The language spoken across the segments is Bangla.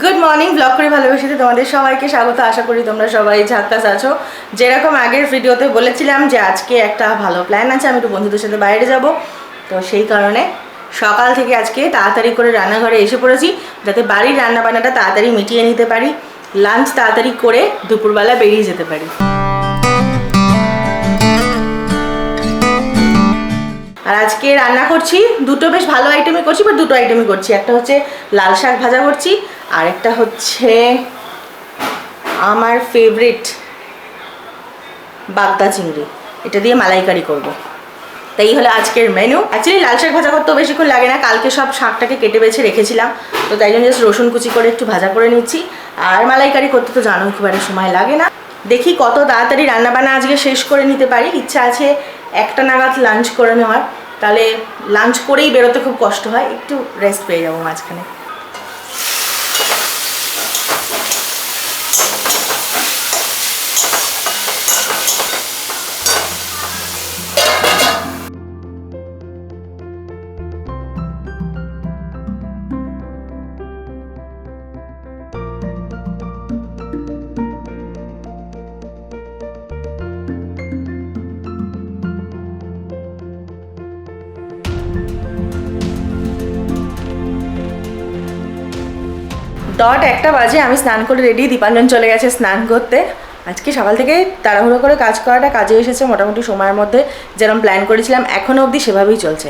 গুড মর্নিং ব্লগ করে ভালোবেসে তোমাদের সবাইকে স্বাগত। আশা করি তোমরা সবাই ঝাক্কাস আছো। যেরকম আগের ভিডিওতে বলেছিলাম যে আজকে একটা ভালো প্ল্যান আছে, আমি একটু বন্ধুদের সাথে বাইরে যাব। তো সেই কারণে সকাল থেকে আজকে তাড়াতাড়ি করে রান্নাঘরে এসে পড়েছি, যাতে বাড়ির রান্নাবান্নাটা তাড়াতাড়ি মিটিয়ে নিতে পারি লাঞ্চ তাড়াতাড়ি করে দুপুরবেলা বেরিয়ে যেতে পারি। আর আজকে রান্না করছি, দুটো বেশ ভালো আইটেমই করছি বা দুটো আইটেমই করছি। একটা হচ্ছে লাল শাক ভাজা করছি, আর একটা হচ্ছে আমার ফেভারিট বাগদা চিংড়ি। এটা দিয়ে মালাইকারি করব। তাই হলো আজকের মেনু অ্যাকচুয়ালি লাল শাক ভাজা করতেও বেশিক্ষণ লাগে না, কালকে সব শাকটাকে কেটে বেছে রেখেছিলাম, তো তাই জন্য জাস্ট রসুন কুচি করে একটু ভাজা করে নিচ্ছি। আর মালাইকারি করতে তো জানোই, খুব একটা সময় লাগে না। দেখি কত তাড়াতাড়ি রান্নাবান্না আজকে শেষ করে নিতে পারি। ইচ্ছা আছে একটা নাগাদ লাঞ্চ করে নেওয়ার। তাহলে লাঞ্চ করেই বেরোতে খুব কষ্ট হয় একটু রেস্ট পেয়ে যাব মাঝখানে। ডট একটা বাজে, আমি স্নান করে রেডি দীপাঞ্জন চলে গেছে স্নান করতে। আজকে সকাল থেকে তাড়াহুড়ো করে কাজ করাটা কাজে এসেছে মোটামুটি সময়ের মধ্যে। যেরকম প্ল্যান করেছিলাম এখনও অবধি সেভাবেই চলছে।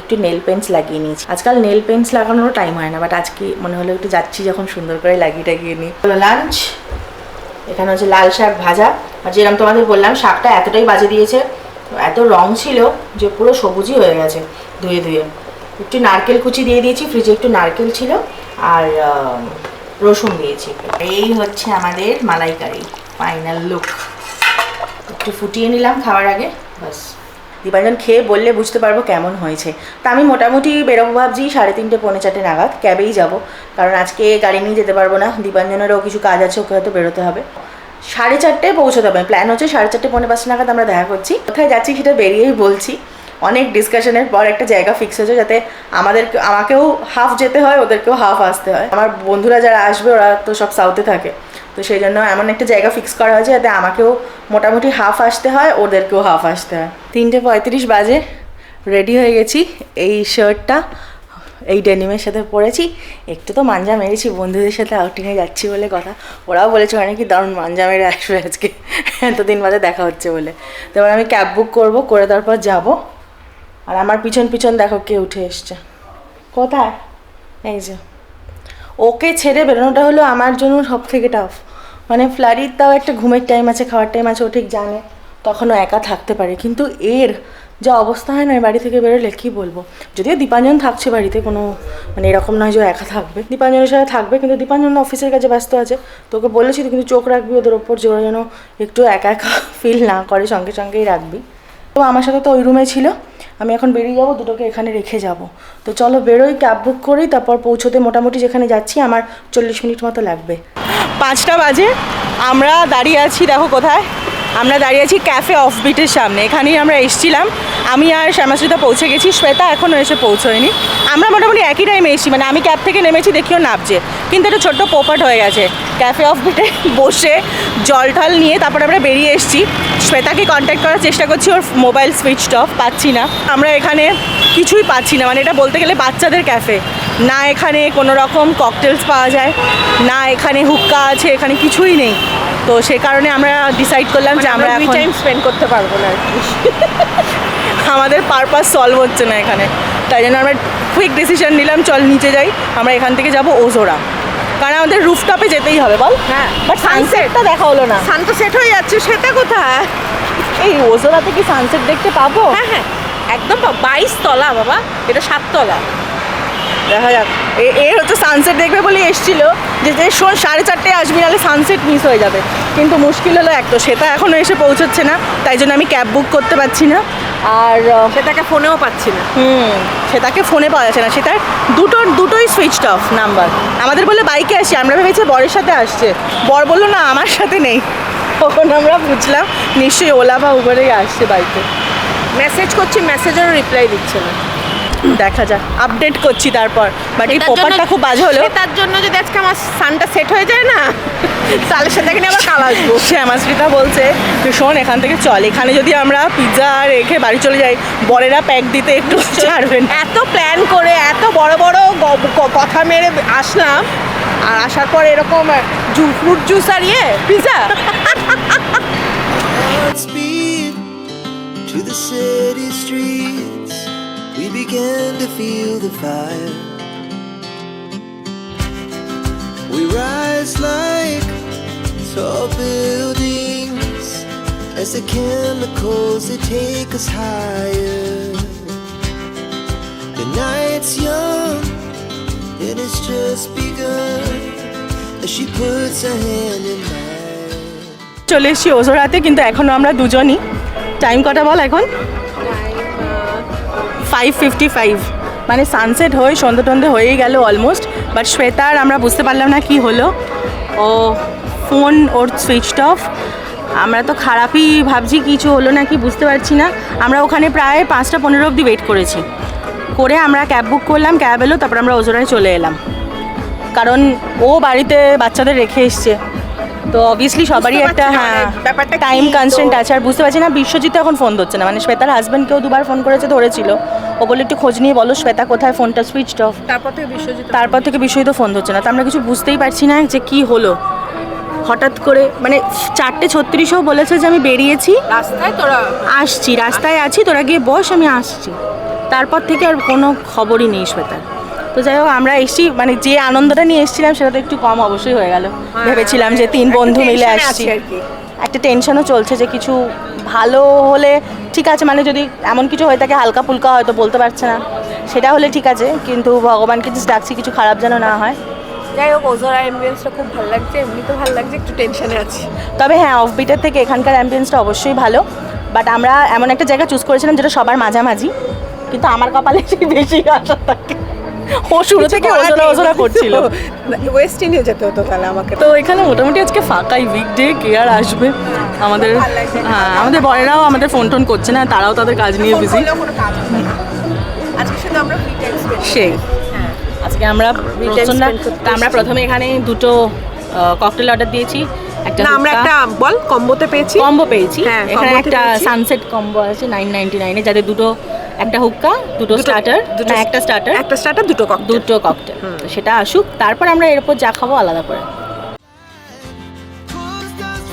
একটু নেল পেন্টস লাগিয়ে নিয়েছি। আজকাল নেল পেন্টস লাগানোর টাইম হয় না বাট আজকে মনে হলো একটু যাচ্ছি যখন সুন্দর করে লাগিয়ে টাগিয়ে নিই। হলো লাঞ্চ এখানে হচ্ছে লাল শাক ভাজা। আর যেরকম তোমাদের বললাম, শাকটা এতটাই বাজে দিয়েছে, এত রং ছিল যে পুরো সবুজই হয়ে গেছে, ধুয়ে ধুয়ে। একটু নারকেল কুচি দিয়ে দিয়েছি ফ্রিজে একটু নারকেল ছিল আর রসুন দিয়েছি। এই হচ্ছে আমাদের মালাইকারি ফাইনাল লুক একটু ফুটিয়ে নিলাম খাওয়ার আগে বাস দীপাঞ্জন খেয়ে বললে বুঝতে পারব কেমন হয়েছে। তা আমি মোটামুটি বেরোবো ভাবছি সাড়ে তিনটে, পৌনে চারটে নাগাদ, ক্যাবেই যাব। কারণ আজকে গাড়ি নিয়ে যেতে পারব না, দীপাঞ্জনেরও কিছু কাজ আছে, ওকে হয়তো বেরোতে হবে। সাড়ে চারটে পৌঁছতে হবে প্ল্যান হচ্ছে সাড়ে চারটে, পৌনে পাঁচটা নাগাদ আমরা দেখা করছি। কোথায় যাচ্ছি সেটা বেরিয়েই বলছি। অনেক ডিসকাশনের পর একটা জায়গা ফিক্স হয়েছে যাতে আমাদের আমাকেও হাফ যেতে হয়, ওদেরকেও হাফ আসতে হয়। আমার বন্ধুরা যারা আসবে, ওরা তো সব সাউথে থাকে। তো সেই জন্য এমন একটা জায়গা ফিক্স করা হয়েছে যাতে আমাকেও মোটামুটি হাফ আসতে হয়, ওদেরকেও হাফ আসতে হয়। তিনটে পঁয়ত্রিশ বাজে রেডি হয়ে গেছি। এই শার্টটা এই ডেনিমের সাথে পরেছি। একটু তো মাঞ্জা মেরেছি, বন্ধুদের সাথে আউটিংয়ে যাচ্ছি বলে কথা। ওরাও বলেছে, অনেক কি দারুণ মাঞ্জা মেরে আসবে আজকে। এতদিন বাদে দেখা হচ্ছে বলে। তো এবার আমি ক্যাব বুক করব, করে তারপর যাব। আর আমার পিছন পিছন দেখো কে উঠে এসছে। কোথায়? এই যে। ওকে ছেড়ে বেরোনোটা হলো আমার জন্য সব থেকে টাফ মানে ফ্লারির তাও একটা ঘুমের টাইম আছে, খাওয়ার টাইম আছে, ও ঠিক জানে। তখনও একা থাকতে পারে। কিন্তু এর যা অবস্থা হয় না বাড়ি থেকে বেরোলে কী বলব? যদিও দীপাঞ্জন থাকছে বাড়িতে, কোনো মানে এরকম নয় যে একা থাকবে। দীপাঞ্জনের সাথে থাকবে, কিন্তু দীপাঞ্জন অফিসের কাছে ব্যস্ত আছে। তোকে বলেছি তুই কিন্তু চোখ রাখবি ওদের ওপর, যে ওরা যেন একটু একা একা ফিল না করে, সঙ্গে সঙ্গেই রাখবি। তো আমার সাথে তো ওই রুমে ছিল। আমি এখন বেরিয়ে যাব, দুটোকে এখানে রেখে যাব। তো চলো বেরোই, ক্যাব বুক করি তারপর পৌঁছোতে মোটামুটি যেখানে যাচ্ছি, আমার চল্লিশ মিনিট মতো লাগবে। পাঁচটা বাজে, আমরা দাঁড়িয়ে আছি, দেখো কোথায়। আমরা দাঁড়িয়ে আছি ক্যাফে অফ বিটের সামনে, এখানেই আমরা এসেছিলাম। আমি আর শ্যামাশ্রিতা পৌঁছে গেছি শ্বেতা এখনও এসে পৌঁছয়নি। আমরা মোটামুটি একই টাইমে এসেছি মানে আমি ক্যাব থেকে নেমেছি দেখিও নামছে কিন্তু একটা ছোট্ট পোপাট হয়ে গেছে। ক্যাফে অফ বিটে বসে জল টল নিয়ে তারপর আমরা বেরিয়ে এসেছি। শ্বেতাকে কন্ট্যাক্ট করার চেষ্টা করছি ওর মোবাইল সুইচ অফ পাচ্ছি না। আমরা এখানে কিছুই পাচ্ছি না মানে এটা বলতে গেলে বাচ্চাদের ক্যাফে না এখানে কোনো রকম ককটেলস পাওয়া যায় না এখানে হুক্কা আছে এখানে কিছুই নেই। তো সে কারণে আমরা ডিসাইড করলাম যে আমরা টাইম স্পেন্ড করতে পারব না আর কি। আমাদের পারপাস সলভ হচ্ছে না এখানে। তাই জন্য আমরা কুইক ডিসিশন নিলাম চল নিচে যাই আমরা এখান থেকে যাব ওজোরা কারণ আমাদের রুফটপে যেতেই হবে বল। হ্যাঁ বাট সানসেটটা দেখা হলো না। সান তো সেট হয়ে যাচ্ছে সেটা কোথায়? এই ওজোরাতে কি সানসেট দেখতে পাবো? হ্যাঁ হ্যাঁ একদম বাইশ তলা বাবা এটা সাততলা। দেখা যাক। এ- এর হচ্ছে সানসেট দেখবে বলে এসছিল যে যে শোন সাড়ে চারটে আসবি নাহলে সানসেট মিস হয়ে যাবে। কিন্তু মুশকিল হলো এক তো সেটা এখনও এসে পৌঁছচ্ছে না তাই জন্য আমি ক্যাব বুক করতে পারছি না। আর সেটাকে ফোনেও পাচ্ছি না। হুম সেটাকে ফোনে পাওয়া যাচ্ছে না। সেটার দুটো দুটোই সুইচ অফ নাম্বার আমাদের বলে বাইকে আসি আমরা ভেবেছি বরের সাথে আসছে। বর বলল না আমার সাথে নেই। তখন আমরা বুঝলাম নিশ্চয়ই ওলা বা উবেরেই আসছে বাইকে। মেসেজ করছি মেসেজেরও রিপ্লাই দিচ্ছে না। দেখা যাক আপডেট করছি তারপর। বাট এই পোপারটা খুব বাজে হলো তার জন্য যদি আজকে আমার সানটা সেট হয়ে যায় না তাহলে সেটাকে নিয়ে আবার কাল আসব। শ্যামাশ্রিতা বলছে যে শোন এখান থেকে চল। এখানে যদি আমরা পিৎজা রেখে বাড়ি চলে যাই বরেরা প্যাক দিতে একটু ছাড়বেন এত প্ল্যান করে এত বড় বড় কথা মেরে আসলাম আর আসার পর এরকম জু ফ্রুট জুস আর ইয়ে pizza Godspeed to the city streets. We began to feel the fire. We rise like tall buildings as the chemicals they take us higher. The night's young and it's just begun as she puts her hand in mine. চলে এসেছি ওজোরাতে কিন্তু এখনও আমরা দুজনই টাইম কটা বল এখন ফাইভ ফিফটি ফাইভ মানে সানসেট হয়ে সন্ধে টন্ধে হয়েই গেল অলমোস্ট বাট শ্বেতার আমরা বুঝতে পারলাম না কি হলো। ও ফোন ওর সুইচড অফ আমরা তো খারাপই ভাবছি কিছু হলো না কি বুঝতে পারছি না। আমরা ওখানে প্রায় পাঁচটা পনেরো অবধি ওয়েট করেছি। করে আমরা ক্যাব বুক করলাম ক্যাব এলো, তারপর আমরা ওজোরায় চলে এলাম। কারণ ও বাড়িতে বাচ্চাদের রেখে এসছে। তো অবভিয়াসলি সবারই একটা হ্যাঁ মানে ব্যাপারটা টাইম কনস্ট্যান্ট আছে। আর বুঝতে পারছি না বিশ্বজিৎ এখন ফোন ধরছে না। মানে শ্বেতার হাজব্যান্ডকেও দুবার ফোন করেছে ধরেছিল। ও বলে একটু খোঁজ নিয়ে বলো শ্বেতা কোথায়? ফোনটা সুইচ অফ তারপর থেকে বিশ্বজিৎ তারপর থেকে বিশ্বজিৎ ফোন ধরছে না। তো আমরা কিছু বুঝতেই পারছি না যে কি হলো। হঠাৎ করে মানে চারটে ছত্রিশও বলেছে যে আমি বেরিয়েছি। রাস্তায় তোরা আসছি রাস্তায় আছি তোরা গিয়ে বস আমি আসছি। তারপর থেকে আর কোনো খবরই নেই শ্বেতার। তো যাই হোক আমরা এসছি মানে যে আনন্দটা নিয়ে এসেছিলাম সেটা তো একটু কম অবশ্যই হয়ে গেল। ভেবেছিলাম যে তিন বন্ধু মিলে আসছি। আর কি। একটা টেনশনও চলছে যে কিছু ভালো হলে ঠিক আছে মানে যদি এমন কিছু হয়ে থাকে হালকা ফুলকা হয়তো বলতে পারছে না। সেটা হলে ঠিক আছে কিন্তু ভগবানকে just ডাকছি কিছু খারাপ যেন না হয়। যাই হোক ওজোর অ্যাম্বিয়েন্সটা খুব ভালো লাগছে এমনি তো ভালো লাগছে একটু টেনশনে আছি। তবে হ্যাঁ অফবিটের থেকে এখানকার অ্যাম্বিয়েন্সটা অবশ্যই ভালো। বাট আমরা এমন একটা জায়গা চুজ করেছিলাম যেটা সবার মাঝামাঝি কিন্তু আমার কপালে বেশি আশা থাকে। ও শুরু থেকে ওজোরা ওজোরা করছিল। ওয়েস্ট ইন্ডিয়া যেতে হতো তাহলে আমাকে। তো এখানে মোটামুটি আজকে ফাঁকাই উইকডে কে আর আসবে? আমাদের হ্যাঁ আমাদের বরেরাও আমাদের ফোন টোন করছে না তারাও তাদের কাজ নিয়ে বিজি হবে না আজকে আমরা সেই। আজকে আমরা প্রথমে এখানে দুটো ককটেল অর্ডার দিয়েছি। একটা না আমরা একটা বল কম্বোতে পেয়েছি। কম্বো পেয়েছি। হ্যাঁ, এখানে একটা সানসেট কম্বো আছে নাইন নাইনটি নাইনে যাদের দুটো একটা হুক্কা দুটো স্টার্টার দুটো একটা স্টার্টার একটা স্টার্টার দুটো ককটেল দুটো ককটেল সেটা আসুক তারপর আমরা এরপর যা খাব আলাদা করে। Pulls dust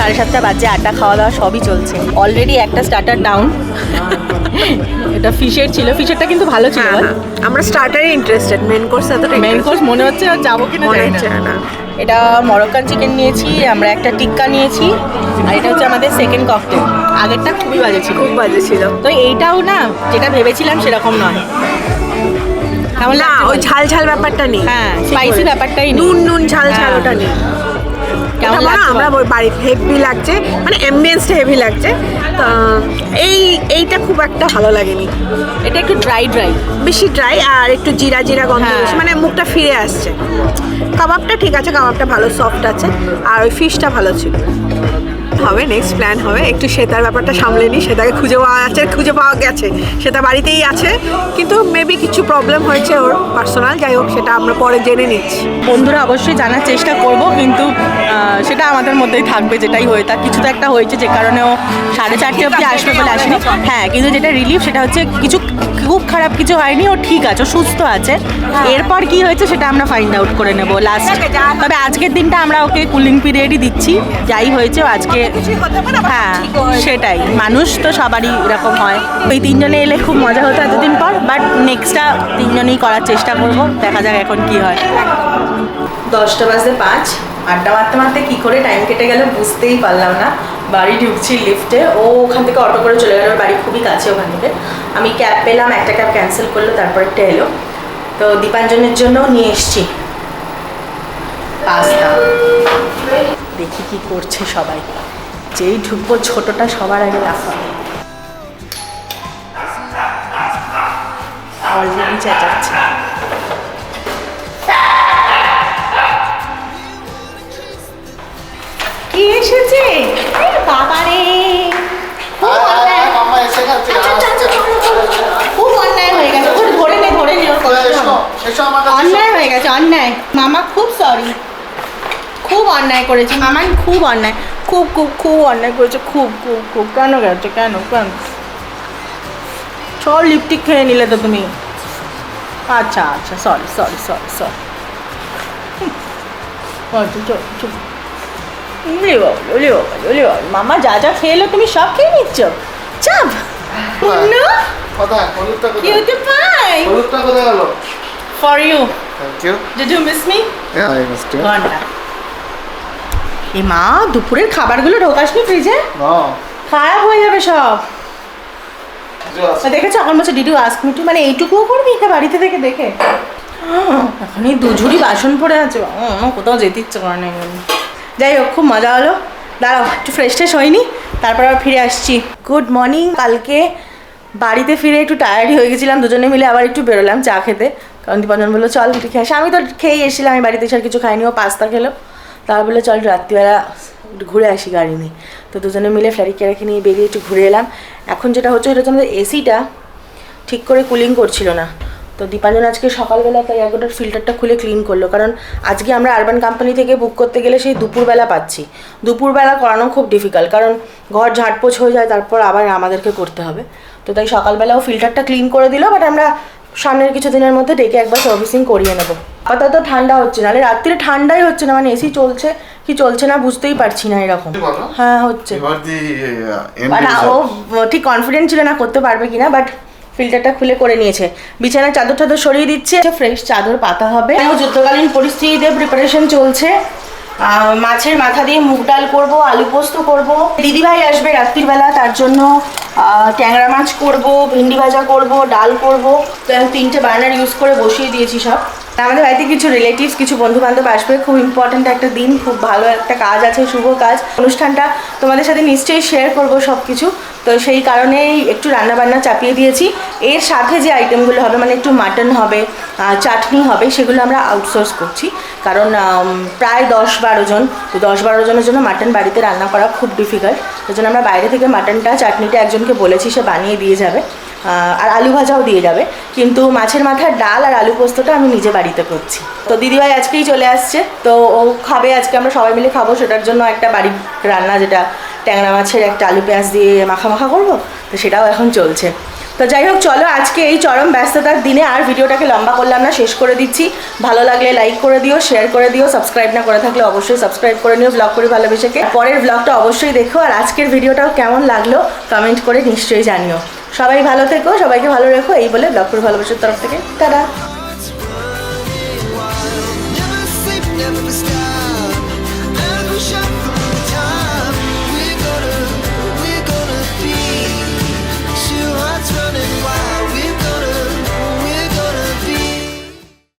সাড়ে সাতটা বাজে আড্ডা খাওয়া দাওয়া সবই চলছে। অলরেডি একটা স্টার্টার ডাউন এটা ফিশের ছিল। ফিশেরটা কিন্তু ভালো ছিল হ্যাঁ, হ্যাঁ। আমরা স্টার্টারে ইন্টারেস্টেড মেন কোর্স এতটা মেন কোর্স মনে হচ্ছে আর যাব কিনা জানি না। এটা মরক্কান চিকেন নিয়েছি আমরা একটা টিক্কা নিয়েছি আর এটা হচ্ছে আমাদের সেকেন্ড ককটেল আগেরটা খুবই বাজে ছিল। খুব বাজে ছিল। তো এইটাও না যেটা ভেবেছিলাম সেরকম নয়। কেমন না ওই ঝাল ঝাল ব্যাপারটা নেই। হ্যাঁ স্পাইসি ব্যাপারটাই নুন নুন ঝাল ঝাল হ্যাঁ। ওটা নেই। কেমন লাগছে? আমরা বল? বাড়ি হেভি লাগছে মানে অ্যাম্বিয়েন্সটা হেভি লাগছে। এই এইটা খুব একটা ভালো লাগেনি। এটা একটু ড্রাই ড্রাই বেশি ড্রাই আর একটু জিরা জিরা গন্ধ হ্যাঁ। মানে মুখটা ফিরে আসছে। কাবাবটা ঠিক আছে কাবাবটা ভালো সফট আছে আর ওই ফিশটা ভালো ছিল। হবে নেক্সট প্ল্যান হবে। একটু সেতার ব্যাপারটা সামলে নিই সেটাকে খুঁজে পাওয়া যাচ্ছে খুঁজে পাওয়া গেছে। সেটা বাড়িতেই আছে কিন্তু মেবি কিছু প্রবলেম হয়েছে ওর পার্সোনাল যাই হোক সেটা আমরা পরে জেনে নিচ্ছি। বন্ধুরা অবশ্যই জানার চেষ্টা করব কিন্তু সেটা আমাদের মধ্যেই থাকবে যেটাই হয়ে তা কিছু তো একটা হয়েছে যে কারণে ও সাড়ে চারটে অবধি আসবে বলে আসেনি। হ্যাঁ কিন্তু যেটা রিলিফ সেটা হচ্ছে কিছু খুব খারাপ কিছু হয়নি ও ঠিক আছে সুস্থ আছে। এরপর কি হয়েছে সেটা আমরা ফাইন্ড আউট করে নেব লাস্ট তবে আজকের দিনটা আমরা ওকে কুলিং পিরিয়ডই দিচ্ছি যাই হয়েছে আজকে হ্যাঁ সেটাই মানুষ তো সবারই এরকম হয়। ওই তিনজনে এলে খুব মজা হতো এতদিন পর বাট নেক্সটটা তিনজনেই করার চেষ্টা করব দেখা যাক এখন কি হয়। দশটা বাজতে পাঁচ আড্ডা মারতে মারতে কী করে টাইম কেটে গেল বুঝতেই পারলাম না। বাড়ি ঢুকছি লিফটে, ও ওখান থেকে অটো করে চলে গেল বাড়ি খুবই কাছে ওখান থেকে। আমি ক্যাব পেলাম, একটা ক্যাব ক্যান্সেল করল, তারপর একটা এলো। তো দীপাঞ্জনের জন্য নিয়ে এসছি। পাস্তা। দেখি কি করছে সবাই। যেই ঢুকবো, ছোটটা সবার আগে লাফাবে অলরেডি চেঁচাচ্ছে। কি এসেছে? অন্যায় হয়ে গেছে অন্যায়। মামা খুব সরি খুব অন্যায় করেছে। মামা খুব অন্যায়। খুব খুব খুব অন্যায় করেছে। খুব খুব খুব। কেন গেছে কেন কেন? সব লিপটিক খেয়ে নিলে তো তুমি। আচ্ছা আচ্ছা সরি সরি সরি সরি চল বাবা, উলি বাবা। মামা যা যা খেয়েলো তুমি সব খেয়ে নিচ্ছ? চাপ। পূর্ণ কোথায়? হলুদটা কোথায়? পাই। হলুদটা কোথায় গেল? For you thank you did you miss me হ্যাঁ আই মিসড ইউ ঘণ্টা এ মা দুপুরের খাবারগুলো ঢোকাসনি ফ্রিজে খারাপ হয়ে যাবে সব। দেখেছ এখন বলছে ডিডু আস্ক মি টু মানে এইটুকুও করবি এটা বাড়িতে থেকে দেখে? এখন এই দুঝুড়ি বাসন পড়ে আছে কোথাও যেতে ইচ্ছে করে না। যাই হোক খুব মজা হলো। দাঁড়াও একটু ফ্রেশ ট্রেশ হয়নি। তারপর আবার ফিরে আসছি। গুড মর্নিং কালকে বাড়িতে ফিরে একটু টায়ার্ড হয়ে গেছিলাম। দুজনে মিলে আবার একটু বেরোলাম চা খেতে। কারণ দীপঞ্জন বলল, চল একটু খেয়ে আমি তো খেয়েই এসেছিলাম, আমি বাড়িতে এসে আর কিছু খাইনি, ও পাস্তা খেলো। তারপর বলল, চল রাত্রিবেলা ঘুরে আসি গাড়ি নিয়ে। তো দুজনে মিলে ফ্ল্যারিকে রেখে নিয়ে বেরিয়ে একটু ঘুরে এলাম। এখন যেটা হচ্ছে, সেটা হচ্ছে আমাদের এসিটা ঠিক করে কুলিং করছিল না। তো দীপাঞ্জন আজকে সকালবেলা তাই একটার ফিল্টারটা খুলে ক্লিন করল। কারণ আজকে আমরা আরবান কোম্পানি থেকে বুক করতে গেলে সেই দুপুরবেলা পাচ্ছি। দুপুরবেলা করানো খুব ডিফিকাল্ট কারণ ঘর ঝাড়পোছ হয়ে যায়, তারপর আবার আমাদেরকে করতে হবে। তো তাই সকালবেলাও ফিল্টারটা ক্লিন করে দিল বাট আমরা সামনের কিছু দিনের মধ্যে ডেকে একবার সার্ভিসিং করিয়ে নেব। আপাতত ঠান্ডা হচ্ছে না। নাহলে রাত্রিরে ঠান্ডাই হচ্ছে না মানে এসি চলছে কি চলছে না বুঝতেই পারছি না এরকম। হ্যাঁ হচ্ছে। ও ঠিক কনফিডেন্ট ছিল না করতে পারবে কিনা বাট ফিল্টারটা খুলে করে নিয়েছে। বিছানার চাদর টাদর সরিয়ে দিচ্ছে ফ্রেশ চাদর পাতা হবে। যুদ্ধকালীন পরিস্থিতিতে প্রিপারেশন চলছে। মাছের মাথা দিয়ে মুগ ডাল করব, আলু পোস্ত করব। দিদিভাই আসবে রাত্রিবেলা, তার জন্য ট্যাংরা মাছ করব, ভেন্ডি ভাজা করব, ডাল করব। তো আমি তিনটে বার্নার ইউজ করে বসিয়ে দিয়েছি সব। আমাদের বাড়িতে কিছু রিলেটিভস কিছু বন্ধু বান্ধব আসবে। খুব ইম্পর্ট্যান্ট একটা দিন, খুব ভালো একটা কাজ আছে, শুভ কাজ। অনুষ্ঠানটা তোমাদের সাথে নিশ্চয়ই শেয়ার করব সব কিছু তো সেই কারণেই একটু রান্নাবান্না চাপিয়ে দিয়েছি। এর সাথে যে আইটেমগুলো হবে মানে একটু মাটন হবে চাটনি হবে, সেগুলো আমরা আউটসোর্স করছি। কারণ প্রায় দশ বারো জন। তো দশ বারো জনের জন্য মাটন বাড়িতে রান্না করা খুব ডিফিকাল্ট সেই জন্য আমরা বাইরে থেকে মাটনটা চাটনিটা একজনকে বলেছি, সে বানিয়ে দিয়ে যাবে। আর আলু ভাজাও দিয়ে যাবে। কিন্তু মাছের মাথার ডাল আর আলু পোস্তটা আমি নিজে বাড়িতে করছি। তো দিদিভাই আজকেই চলে আসছে। তো ও খাবে, আজকে আমরা সবাই মিলে খাব। সেটার জন্য একটা বাড়ির রান্না, যেটা ট্যাংরা মাছের একটা আলু পেঁয়াজ দিয়ে মাখা মাখা করব। তো সেটাও এখন চলছে। তো যাই হোক, চলো আজকে এই চরম ব্যস্ততার দিনে আর ভিডিওটাকে লম্বা করলাম না, শেষ করে দিচ্ছি। ভালো লাগলে লাইক করে দিও শেয়ার করে দিও সাবস্ক্রাইব না করে থাকলে অবশ্যই সাবস্ক্রাইব করে নিও ব্লগ করে ভালোবেসেকে। পরের ব্লগটা অবশ্যই দেখো। আর আজকের ভিডিওটাও কেমন লাগল কমেন্ট করে নিশ্চয়ই জানিও। সবাই ভালো থেকো সবাইকে ভালো রেখো এই বলে ব্লগপুর ভালোবাসার তরফ থেকে। টাটা!